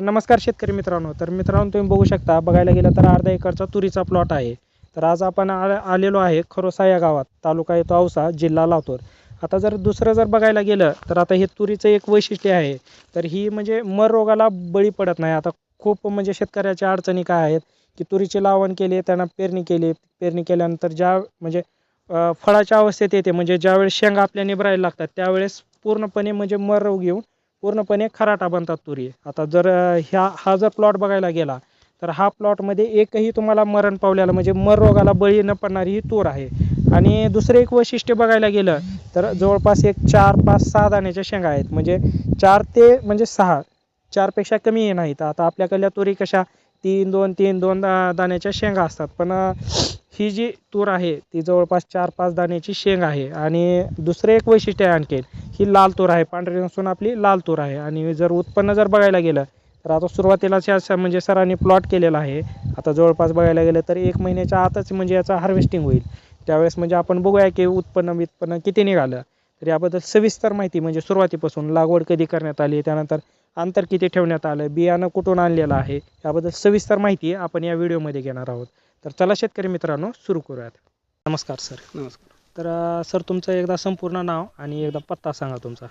नमस्कार शेतकरी मित्रांनो. तर मित्रांनो तुम्ही बघू शकता बघायला गेलं तर अर्धा एकरचा तुरीचा प्लॉट आहे. तर आज आपण आ आलेलो आहे खरोसा या गावात तालुका येतो औसा जिल्हा लातूर. आता जर दुसरं जर बघायला गेलं तर आता हे तुरीचं एक वैशिष्ट्य आहे. तर ही म्हणजे मर रोगाला बळी पडत नाही. आता खूप म्हणजे शेतकऱ्याच्या अडचणी काय आहेत की तुरीची लावण केली त्यांना पेरणी केली पेरणी केल्यानंतर ज्या म्हणजे फळाच्या अवस्थेत येते म्हणजे ज्यावेळेस शेंगा आपल्या निभरायला लागतात त्यावेळेस पूर्णपणे म्हणजे मर रोग येऊन पूर्णपणे खराटा बनतात तुरी. आता जर ह्या हा जर प्लॉट बघायला गेला तर हा प्लॉटमध्ये एकही तुम्हाला मरण पावलेला म्हणजे मर रोगाला बळी न पडणारी ही तूर आहे. आणि दुसरं एक वैशिष्ट्य बघायला गेलं तर जवळपास एक चार पाच सहा दाण्याच्या शेंगा आहेत. म्हणजे चार ते म्हणजे सहा चारपेक्षा कमी हे नाहीत आता आपल्याकडल्या तुरी कशा तीन दोन तीन दोन दा दाण्याच्या शेंगा असतात. पण ही जी तूर आहे ती जवळपास चार पाच दाण्याची शेंग आहे. आणि दुसरं एक वैशिष्ट्य आहे आणखीन ही लाल तूर आहे. पांढरी नसून आपली लाल तूर आहे. आणि जर उत्पन्न जर बघायला गेलं तर आता सुरुवातीलाच या स- म्हणजे सरांनी प्लॉट केलेला आहे. आता जवळपास बघायला गेलं तर एक महिन्याच्या आतच म्हणजे याचा हार्वेस्टिंग होईल. त्यावेळेस म्हणजे आपण बघूया की उत्पन्न वित्पन्न किती निघालं. तर याबद्दल सविस्तर माहिती म्हणजे सुरुवातीपासून लागवड कधी करण्यात आली त्यानंतर अंतर किती ठेवण्यात आलं बियाणं कुठून आणलेलं आहे याबद्दल सविस्तर माहिती आपण या व्हिडिओमध्ये घेणार आहोत. तर चला शेतकरी मित्रांनो सुरू करूयात. नमस्कार सर. नमस्कार. तर सर तुमचं एकदा संपूर्ण नाव आणि एकदा पत्ता सांगा तुमचा.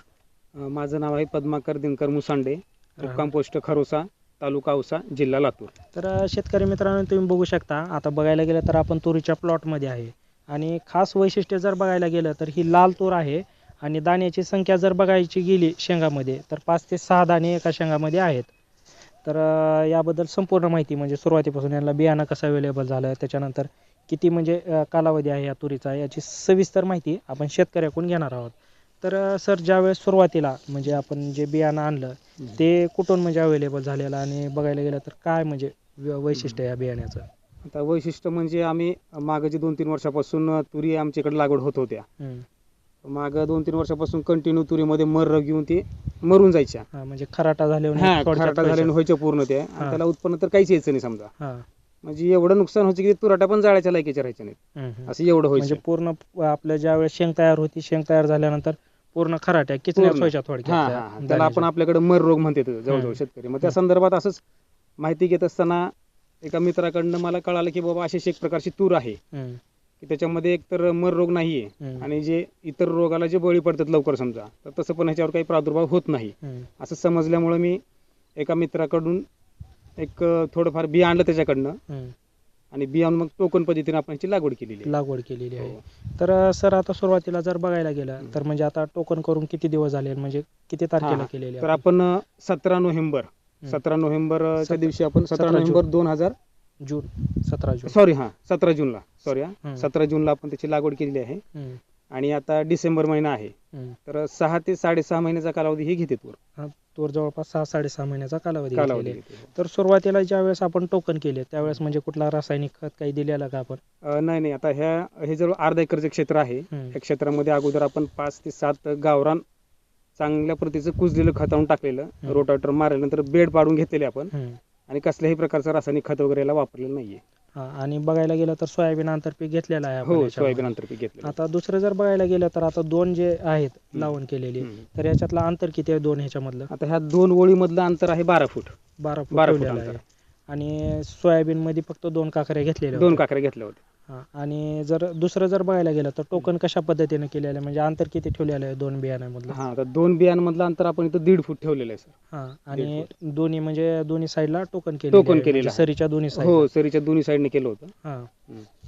माझं नाव आहे पद्माकर दिनकर मुसांडे मुक्काम पोस्ट खरोसा तालुका औसा जिल्हा लातूर. तर शेतकरी मित्रांनो तुम्ही बघू शकता आता बघायला गेलं तर आपण तुरीच्या प्लॉटमध्ये आहे. आणि खास वैशिष्ट्य जर बघायला गेलं तर ही लाल तूर आहे आणि दाण्याची संख्या जर बघायची गेली शेंगामध्ये तर पाच ते सहा दाणे एका शेंगामध्ये आहेत. तर याबद्दल संपूर्ण माहिती म्हणजे सुरुवातीपासून यांना बियाणं कसं अवेलेबल झालं त्याच्यानंतर किती म्हणजे कालावधी आहे या तुरीचा याची सविस्तर माहिती आपण शेतकऱ्याकडून घेणार आहोत. तर सर ज्यावेळेस सुरुवातीला म्हणजे आपण जे बियाणं आणलं ते कुठून म्हणजे अवेलेबल झालेलं आणि बघायला गेलं तर काय म्हणजे वैशिष्ट्य या बियाण्याचं? आता वैशिष्ट्य म्हणजे आम्ही मागं जे दोन तीन वर्षापासून तुरी आमच्याकडे लागवड होत होत्या. मागं दोन तीन वर्षापासून कंटिन्यू तुरीमध्ये मर रग येऊन ते मरून जायच्या हा म्हणजे खराटा हा पैसे- झाल्याने व्हायच्या पूर्ण ते आणि हा. त्याला उत्पन्न तर काहीच यायचं नाही समजा म्हणजे एवढं नुकसान व्हायचं की तुराटा पण जाळ्याच्या लायकीच्या राहायच्या नाहीत. असं एवढं म्हणजे व्हायचं पूर्ण प- आपल्या ज्या वेळेस शेंग तयार होती शेंग तयार झाल्यानंतर पूर्ण खराट्या किचण्यात पूर्ण. व्हायच्या हा हा हा. त्याला आपण. आपल्याकडे मर रोग म्हणते जवळजवळ हम्म. शेतकरी मग त्या हम्म. संदर्भात असंच माहिती घेत असताना एका मित्राकडनं मला कळालं की बाबा अशी एक प्रकारची तूर आहे हम्म, की त्याच्यामध्ये एकतर मर रोग नाहीये हम्म, आणि जे इतर रोगाला जे बळी पडतात लवकर समजा तर तसं पण ह्याच्यावर काही प्रादुर्भाव होत नाही असं समजल्यामुळे मी एका मित्राकडून एक थोडंफार बिया आणलं त्याच्याकडनं. आणि बिया आणून मग टोकन पद्धतीने आपण लागवड केलेली आहे. लागवड केलेली आहे हो. तर सर आता सुरुवातीला जर बघायला गेलं. तर म्हणजे आता टोकन करून किती दिवस झाले म्हणजे किती तारखेला. केलेली तर आपण? सतरा नोव्हेंबर. सतरा नोव्हेंबरच्या दिवशी आपण सतरा 17 जून. नोव्हेंबर दोन हजार जून सतरा जून सॉरी हा सतरा जूनला सॉरी हम्म. हा सतरा जूनला आपण त्याची लागवड केलेली आहे हम्म, आणि आता डिसेंबर महिना आहे हम्म. तर सहा ते साडेसहा महिन्याचा कालावधी ही घेते तूर हा, तोर जवळपास सहा साडेसहा महिन्याचा कालावधी कालावधी घेतलेला आहे. घेते तर सुरुवातीला ज्या वेळेस आपण टोकन केले त्यावेळेस म्हणजे कुठला रासायनिक खत काही दिलेलं का आपण अं, नाही नाही आता ह्या हे जर अर्धा एकरचं क्षेत्र आहे हम्म. या क्षेत्रामध्ये अगोदर आपण पाच ते सात गावरान चांगल्या प्रतीचं कुजलेलं खत आणून टाकलेलं हम्म. रोटावेटर मारल्यानंतर बेड पाडून घेतलेले आपण हम्म. आणि कसल्याही प्रकारचं रासायनिक खत वगैरे याला वापरलेलं नाहीये हा, आणि बघायला गेलं तर सोयाबीन आंतरपीक घेतलेलं आहे आपण हो याच्यामध्ये. सोयाबीन आंतरपीक घेतलेलं आता दुसरं जर बघायला गेलं तर आता दोन जे आहेत. लावण केलेली हम्म. तर याच्यातलं अंतर किती आहे दोन ह्याच्यामधलं आता ह्या दोन ओळीमधलं अंतर आहे बारा फूट बारा फूट बारा फूट ठेवलेलं अंतर. आणि सोयाबीन मध्ये फक्त दोन काकऱ्या घेतलेल्या दोन होत्या. काकऱ्या घेतल्या होत्या हा, आणि जर दुसरं जर बघायला गेलं तर टोकन कशा पद्धतीने केलेलं आहे? म्हणजे अंतर किती ठेवलेलं आहे दोन बियाण्यामधलं हा तर दोन बियांमधलं अंतर आपण इथं दीड फूट ठेवलेलं आहे सर. हा आणि दोन्ही म्हणजे दोन्ही साईडला टोकन केलेलं टोकन केलेलं म्हणजे आहे. सरीच्या दोन्ही साईड हो सरीच्या दोन्ही साईडने केलं होतं. हा.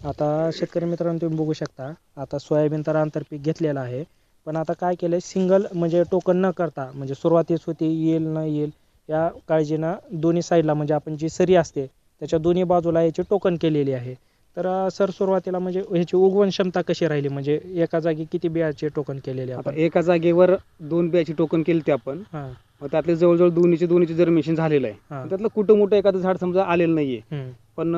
आता शेतकरी मित्रांनो तुम्ही बघू शकता आता सोयाबीन तर आंतरपीक घेतलेलं आहे पण आता काय केलंय? सिंगल म्हणजे टोकन न करता म्हणजे सुरुवातीस होती येईल न येईल या काळजीनं दोन्ही साईडला म्हणजे आपण जी सरी असते त्याच्या दोन्ही बाजूला याची टोकन केलेली आहे. तर सर सुरुवातीला म्हणजे ह्याची उगवण क्षमता कशी राहिली? म्हणजे एका जागी किती बियाचे टोकन केलेले आपण? एका जागेवर दोन बियाची टोकन केली ते आपण. हा. मग त्यातले जवळजवळ दोन्हीचे दोन्हीचे जर्मिनेशन झालेलं आहे त्यातलं कुठं मोठं एखादं झाड समजा आलेलं नाहीये पण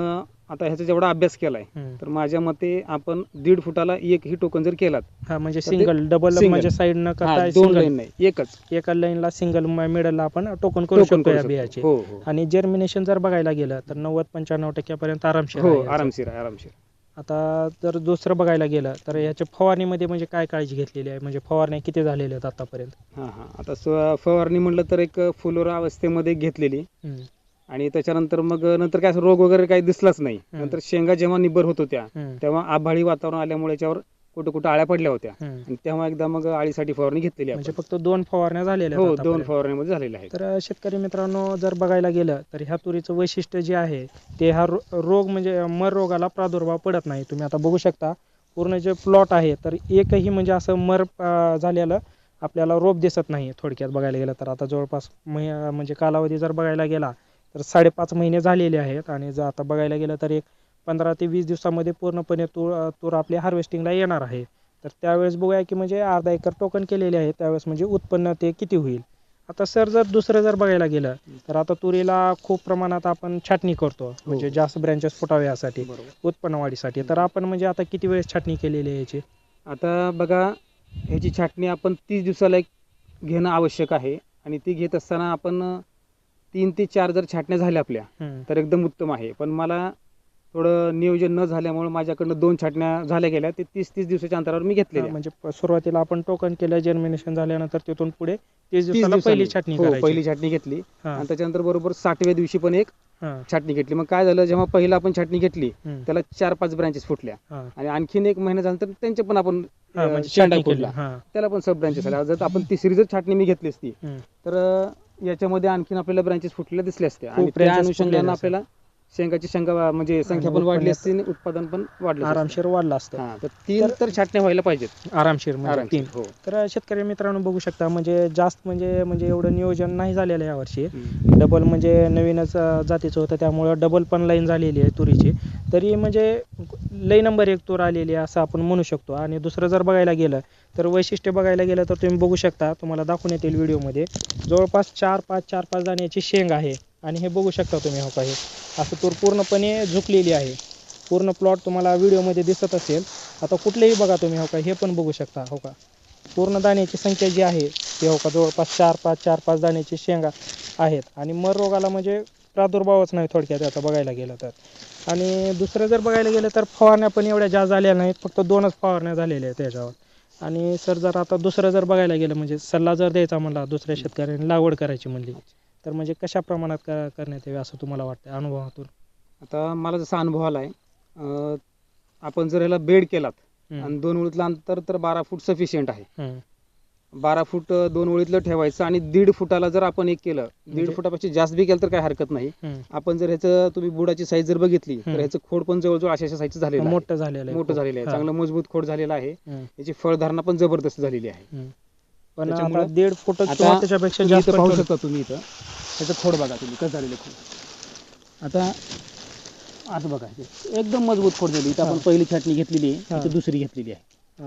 आता ह्याचा जेवढा अभ्यास केलाय. तर माझ्या मते आपण दीड फुटाला एक ही टोकन जर केलात हा म्हणजे सिंगल डबल. म्हणजे साईड न करता दोन लाईन नाही एकच एका लाईनला सिंगल मिडलला आपण टोकन करू शकतो. बियाचे हो हो आणि जर्मिनेशन जर बघायला गेलं तर नव्वद पंच्याण्णव टक्क्यापर्यंत आरामशीर हो. आरामशीर आहे आरामशीर आता जर दुसरं बघायला गेलं तर ह्याच्या फवारणीमध्ये म्हणजे काय काळजी घेतलेली आहे? म्हणजे फवारण्या किती झालेल्या आहेत आतापर्यंत? हां हां. आता फवारणी म्हणलं तर एक फुलोरा अवस्थेमध्ये घेतलेली. हम्म, आणि त्याच्यानंतर मग नंतर काय असं रोग वगैरे काही दिसलाच नाही. हम्म. नंतर शेंगा जेव्हा निबर होत होत्या हम्म, तेव्हा आभाळी वातावरण आल्यामुळे याच्यावर कुठं कुठं आळ्या पडल्या होत्या. आणि तेव्हा एकदा मग आळीसाठी फवारणी घेतलेली म्हणजे. फक्त दोन फवारण्या झालेल्या हो दोन. फवारण्यामध्ये झालेले आहेत तर शेतकरी मित्रांनो जर बघायला गेलं तर ह्या तुरीचं वैशिष्ट्य जे आहे ते हा रोग म्हणजे मर रोगाला प्रादुर्भाव पडत नाही तुम्ही आता बघू शकता पूर्ण जे प्लॉट आहे तर एकही म्हणजे असं मर झालेलं आपल्याला रोप दिसत नाही थोडक्यात बघायला गेलं तर आता जवळपास म्हणजे कालावधी जर बघायला गेला तर साडेपाच महिने झालेले आहेत आणि जर आता बघायला गेलं तर एक पंधरा ते वीस दिवसामध्ये पूर्णपणे तूर तूर आपली हार्वेस्टिंगला येणार आहे. तर त्यावेळेस बघूया की म्हणजे अर्धा एकर टोकन केलेले आहे त्यावेळेस म्हणजे उत्पन्न ते किती होईल? आता सर जर दुसरं जर बघायला गेलं तर आता तुरीला खूप प्रमाणात आपण छाटणी करतो. म्हणजे जास्त ब्रँचेस फुटावे यासाठी बरोबर. उत्पन्न वाढीसाठी. तर आपण म्हणजे आता किती वेळेस छाटणी केलेली आहे याची? आता बघा ह्याची छाटणी आपण तीस दिवसाला एक घेणं आवश्यक आहे. आणि ती घेत असताना आपण तीन ते चार जर छाटण्या झाल्या आपल्या. तर एकदम उत्तम आहे. पण मला थोडं नियोजन न झाल्यामुळे माझ्याकडनं दोन छाटण्या झाल्या गेल्या. ते तीस तीस दिवसाच्या अंतरावर मी घेतलेल्या. म्हणजे प- सुरुवातीला आपण टोकन केलं जर्मिनेशन झाल्यानंतर तिथून पुढे तीस तीस दिवसाला पहिली दिवसांनी. छाटणी हो करायची. पहिली छाटणी घेतली. हा, आणि त्याच्यानंतर बरोबर साठव्या दिवशी पण एक हा, छाटणी घेतली. मग काय झालं जेव्हा पहिला आपण छाटणी घेतली हम्म, त्याला चार पाच ब्रांचेस फुटल्या. हा. आणि आणखीन एक महिना झाल्यानंतर त्यांचे पण आपण हा, म्हणजे शेंडा छाटणी केली फुटला हा. त्याला पण सब ब्रांचेस आल्या. जर आपण तिसरी जर छाटणी मी घेतली असती हम्म. तर अं, याच्यामध्ये आणखीन आपल्याला ब्रांचेस फुटलेल्या दिसल्या असत्या. आणि त्या branches अनुषंगाने आपल्याला शेंगाची शेंगा म्हणजे संख्या पण वाढली असती आणि उत्पादन पण वाढलं असतं. आरामशीर वाढला असतं. हा तर तीन तर छाटण्या व्हायला पाहिजेत. आरामशीर म्हणजे. तीन. हो. तर शेतकरी मित्रांनो बघू शकता म्हणजे जास्त म्हणजे म्हणजे एवढं नियोजन नाही झालेलं आहे यावर्षी हम्म. डबल म्हणजे नवीनच अं, जातीचं होतं त्यामुळं डबल पण लाईन झालेली आहे तुरीची. तरी म्हणजे लई नंबर एक तूर आलेली आहे असं आपण म्हणू शकतो. आणि दुसरं जर बघायला गेलं तर वैशिष्ट्य बघायला गेलं तर तुम्ही बघू शकता. तुम्हाला दाखवून येतील व्हिडिओमध्ये जवळपास चार पाच चार पाच दाण्याची शेंग आहे. आणि हे बघू शकता तुम्ही हो काही. हे असं तूर पूर्णपणे झुकलेली आहे. पूर्ण प्लॉट तुम्हाला व्हिडिओमध्ये दिसत असेल. आता कुठलेही बघा तुम्ही हो का हे पण बघू शकता हो का. पूर्ण दाण्याची संख्या जी आहे ती हो का जवळपास चार पाच चार पाच दाण्याची शेंगा आहेत. आणि मर रोगाला म्हणजे प्रादुर्भावच नाही थोडक्यात आता बघायला गेलं तर. आणि दुसरं जर बघायला गेलं तर फवारण्या पण एवढ्या जास्त झाल्या नाहीत फक्त दोनच फवारण्या झालेल्या आहेत त्याच्यावर. आणि सर जर आता दुसरं जर बघायला गेलं म्हणजे सल्ला जर द्यायचा म्हणला दुसऱ्या शेतकऱ्यांनी लागवड करायची म्हणली. तर म्हणजे कशा प्रमाणात क- करण्यात यावी असं तुम्हाला वाटतं अनुभवातून आता मला जसा अनुभव आलाय अं, आपण जर ह्याला बेड केलात हम्म, आणि दोन ओळीतलं अंतर तर बारा फूट सफिशियंट आहे हम्म, बारा फूट अं, दोन ओळीतलं ठेवायचं आणि दीड फुटाला जर आपण एक केलं दीड म्हणजे- फुटापेक्षा जास्त बी केलं तर काय हरकत नाही हम्म. आपण जर ह्याचं तुम्ही बुडाची साईज जर बघितली तर हम्म. ह्याचं खोड पण जवळजवळ अशा अशा साईजचं झालेलं आहे. मोठं झालेलं आहे मोठं खूप. झालेलं आहे हा. चांगलं मजबूत खोड झालेलं आहे हम्म, याची फळधारणा पण जबरदस्त झालेली आहे हम्म. पण त्याच्यामुळं दीड फुट आता त्याच्यापेक्षा तुम्ही जास्त इथं पाहू पण शकता तुम्ही इथं त्याचं खोड बघा तुम्ही कसं झालेलं खोड. आता असं बघा एकदम मजबूत खोड झाली. इथं आपण. पहिली छाटणी घेतलेली. आहे इथं दुसरी घेतलेली आहे.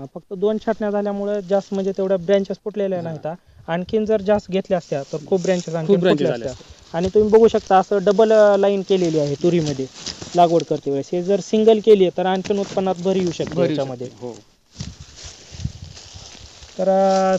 फक्त दोन छाटण्या झाल्यामुळे जास्त म्हणजे तेवढ्या ब्रँचेस फुटलेल्या नाहीत. आणखीन जर जास्त घेतल्या असत्या तर खूप ब्रँचेस आणखी फुटल्या असत्या. आणि तुम्ही बघू शकता असं डबल लाईन केलेली आहे तुरीमध्ये. लागवड करते वेळेस. हे जर सिंगल केली तर आणखीन उत्पन्नात भर येऊ शकते याच्यामध्ये. हो. तर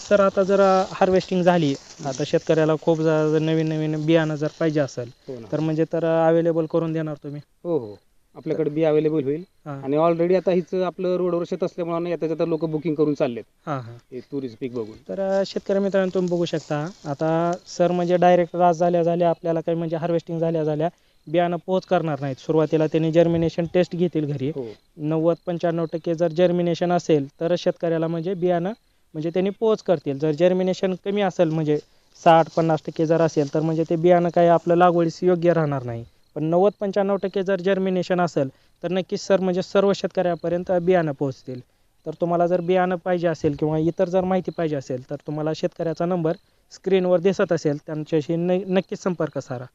सर आता जर हार्वेस्टिंग झाली आता शेतकऱ्याला खूप जर नवीन नवीन बियाणं जर पाहिजे असेल हो ना. तर म्हणजे तर अवेलेबल करून देणार तुम्ही. हो हो. आपल्याकडे बी अवेलेबल होईल. हां. आणि ऑलरेडी आता हिचं आपलं रोडवर शेत असल्यामुळे आता त्याच्यात लोक बुकिंग करून चाललेत. हां हां. हे तुरीचं पीक बघून. तर अ, शेतकरी मित्रांनो तुम्ही बघू शकता. आता सर म्हणजे डायरेक्ट रास झाल्या झाल्या आपल्याला काही म्हणजे हार्वेस्टिंग झाल्या झाल्या बियाणं पोच करणार नाहीत. सुरुवातीला त्यांनी जर्मिनेशन टेस्ट घेतील घरी. हो. नव्वद पंच्याण्णव टक्के जर जर्मिनेशन असेल तर शेतकऱ्याला म्हणजे बियाणं म्हणजे त्यांनी पोच करतील. जर जर्मिनेशन कमी असेल म्हणजे साठ पन्नास टक्के जर असेल तर म्हणजे ते बियाणं काही आपलं लागवडीस योग्य राहणार नाही. पण नव्वद पंच्याण्णव टक्के जर जर्मिनेशन असेल तर नक्कीच सर म्हणजे सर्व शेतकऱ्यापर्यंत बियाणं पोहोचतील. तर तुम्हाला जर बियाणं पाहिजे असेल किंवा इतर जर माहिती पाहिजे असेल तर तुम्हाला शेतकऱ्याचा नंबर स्क्रीनवर दिसत असेल त्यांच्याशी न नक्कीच संपर्क सारा.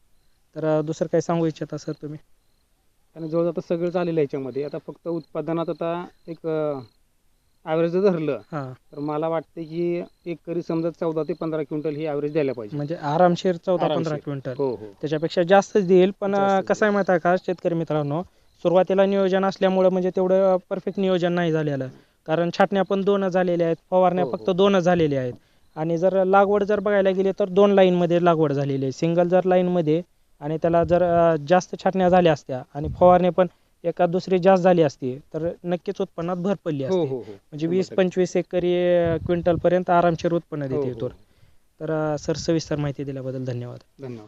तर दुसरं काही सांगू इच्छिता सर तुम्ही? आणि जवळजवळ आता सगळं झालेलं आहे याच्यामध्ये. आता फक्त उत्पादनात आता एक ॲव्हरेज जर धरलं हां. तर मला वाटते की एक करी समजा चौदा ते पंधरा क्विंटल ही ॲव्हरेज द्यायला पाहिजे. म्हणजे आरामशीर चौदा पंधरा आरामशीर. क्विंटल. हो हो. त्याच्यापेक्षा जास्तच देईल पण अं, जास्तच कसं आहे माहिती आहे का शेतकरी मित्रांनो? सुरुवातीला नियोजन असल्यामुळं म्हणजे तेवढं परफेक्ट नियोजन नाही झालेलं. कारण छाटण्या पण दोनच झालेल्या आहेत फवारण्या हो, फक्त. दोनच झालेल्या आहेत. आणि जर लागवड जर बघायला गेली तर दोन लाईनमध्ये लागवड झालेली आहे. सिंगल जर लाईनमध्ये आणि त्याला जर अं, जास्त छाटण्या झाल्या असत्या आणि फवारण्या पण एका दुसरी जास्त झाली असती तर नक्कीच उत्पन्नात भर पडली हो असती. हो हो. म्हणजे वीस. पंचवीस एकरी क्विंटल पर्यंत आरामशीर उत्पन्न हो, देते हो, तूर तर अं, सर सविस्तर माहिती दिल्याबद्दल धन्यवाद. धन्यवाद.